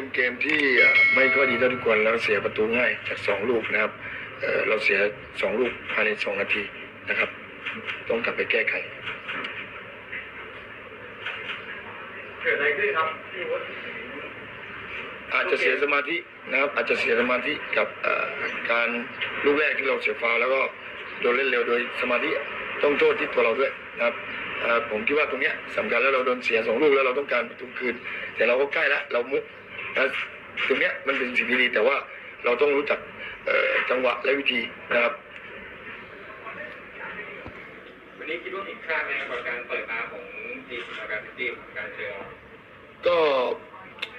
ที่ไม่ค่อยดีเท่าที่ควรแล้วเสียประตูง่ายจากสองลูกนะครับเอ่อเราเสียสองลูกภายในสองนาทีนะครับ ต้องกลับไปแก้ไขเกิดอะไรขึ้นครับพี่วุฒิอาจจะเสียสมาธินะครับอาจจะเสียสมาธิกับเอ่อการลูกแรกที่เราเสียฟาวล์แล้วก็โดนเล่นเร็วโดยสมาธิต้องโทษที่ตัวเราด้วยนะครับเอ่อผมคิดว่าตรงเนี้ยสำคัญแล้วเราโดนเสียสองลูกแล้วเราต้องการประตูคืน แต่เราก็ใกล้แล้วเรามุก นะตรงเนี้ยมันเป็นสิ่งที่ดีแต่ว่าเราต้องรู้จักเอ่อจังหวะและวิธีนะครับวันนี้คิดว่าผิดคาดไหมครับกับการเปิดมาของทีมกับการทีมของการเจอก็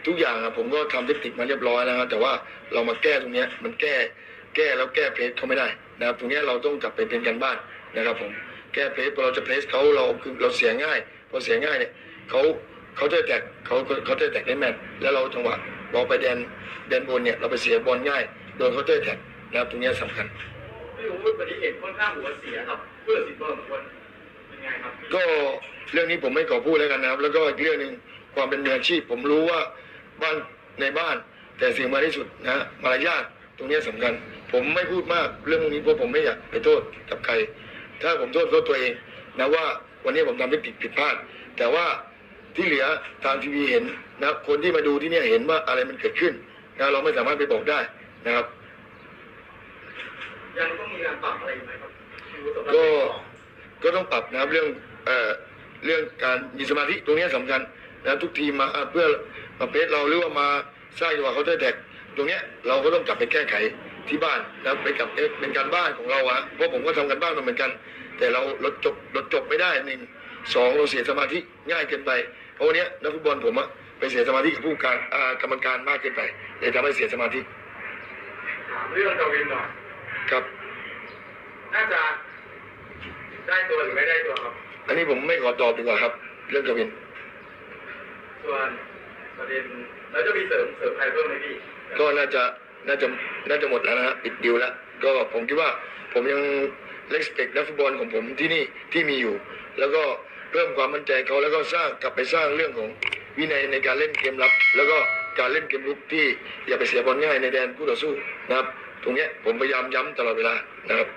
ทุกอย่างอะผมก็ทำเทคนิคมาเรียบร้อยแล้วครับแต่ว่าเรามาแก้ตรงเนี้ยมันแก้แก้แล้วแก้เพลสเขาไม่ได้นะครับ ตรงเนี้ยเราต้องกลับไปเป็นกันบ้านนะครับผมแก้เพลสพอเราจะเพลสเขาเราคือเราเสียง่ายพอเสียง่ายเนี่ยเขา เขาจะแตกเขาเขาจะแตกได้แม่นแล้วเราจังหวะเราไปแดนแดนบนเนี่ยเราไปเสียบอลง่ายโดนเขาเตะแตกนะครับตรงเนี้ยสำคัญพี่วุฒิวันนี้เห็นค่อนข้างหัวเสียครับเพื่อสิทธิ์ตัวของคนเป็นไงครับก็เรื่องนี้ผมไม่ขอพูดแล้วกันนะครับ แล้วก็อีกเรื่องหนึ่งความเป็นมืออาชีพ ผมรู้ว่าบ้านในบ้าน แต่สิ่งมากที่สุดนะมารยาทตรงนี้สำคัญ ผมไม่พูดมากเรื่องพวกนี้เพราะผมไม่อยากไปโทษกับใคร ถ้าผมโทษโทษตัวเองนะว่าวันนี้ผมทำผิดผิดพลาด แต่ว่า ที่เหลือทางทีวีเห็นนะคนที่มาดูที่เนี่ยเห็นว่าอะไรมันเกิดขึ้นนะเราไม่สามารถไปบอกได้นะครับ ยังต้องมีการปรับอะไรอีกไหมครับพี่วุฒิสำหรับก็ก็ต้องปรับนะครับเรื่องเอ่อเรื่องการมีสมาธิตรงนี้สำคัญนะทุกทีมมาอะเพื่อมาเพจเราหรือว่ามาสร้างจังหวะเขาได้แท็กตรงเนี้ยเราก็ต้องกลับไปแก้ไขที่บ้านนะเป็นกับเอ๊ะเป็นการบ้านของเราอะเพราะผมก็ทำกันบ้านมาเหมือนกัน แต่เราเราจบเราจบไม่ได้หนึ่ง สองเราเสียสมาธิง่ายเกินไป เพราะวันเนี้ยนักฟุตบอลผมอะไปเสียสมาธิกับผู้การอ่ากรรมการมากเกินไปเลยทำให้เสียสมาธิถามเรื่องกวินหน่อยครับน่าจะได้ตัวหรือไม่ได้ตัวครับ อันนี้ผมไม่ขอตอบดีกว่าครับ เรื่องกวิน ส่วนประเด็นแล้วจะมีเสริมเสริมใครเพิ่มไหมพี่ก็น่าจะน่าจะน่าจะหมดแล้วนะฮะปิดดิวแล้วก็ผมคิดว่าผมยังเลสเปกนักฟุตบอลของผมที่นี่ที่มีอยู่ แล้วก็ เพิ่มความมั่นใจเขาแล้วก็สร้างกลับไปสร้างเรื่องของวินัยในการเล่นเกมรับ แล้วก็การเล่นเกมรุกที่อย่าไปเสียบอลง่ายในแดนคู่ต่อสู้นะครับ ตรงนี้ผมพยายามย้ำตลอดเวลานะครับ